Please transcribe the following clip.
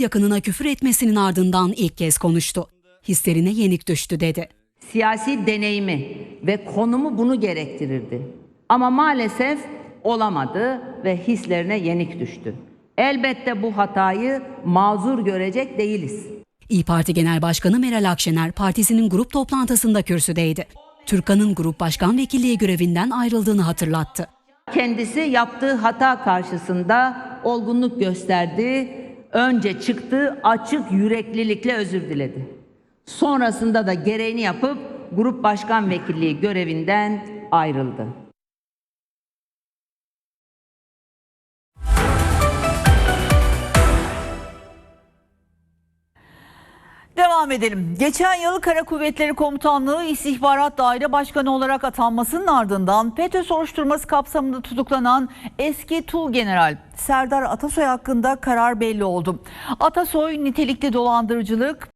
yakınına küfür etmesinin ardından ilk kez konuştu. Hislerine yenik düştü dedi. siyasi deneyimi ve konumu bunu gerektirirdi. Ama maalesef olamadı ve hislerine yenik düştü. Elbette bu hatayı mazur görecek değiliz. İyi Parti Genel Başkanı Meral Akşener partisinin grup toplantısında kürsüdeydi. Türkan'ın grup başkan vekilliği görevinden ayrıldığını hatırlattı. Kendisi yaptığı hata karşısında olgunluk gösterdi. Önce çıktı, açık yüreklilikle özür diledi. Sonrasında da gereğini yapıp grup başkan vekilliği görevinden ayrıldı. Devam edelim. Geçen yıl Kara Kuvvetleri Komutanlığı İstihbarat Daire Başkanı olarak atanmasının ardından FETÖ soruşturması kapsamında tutuklanan eski Tuğ General Serdar Atasoy hakkında karar belli oldu. Atasoy nitelikli dolandırıcılık,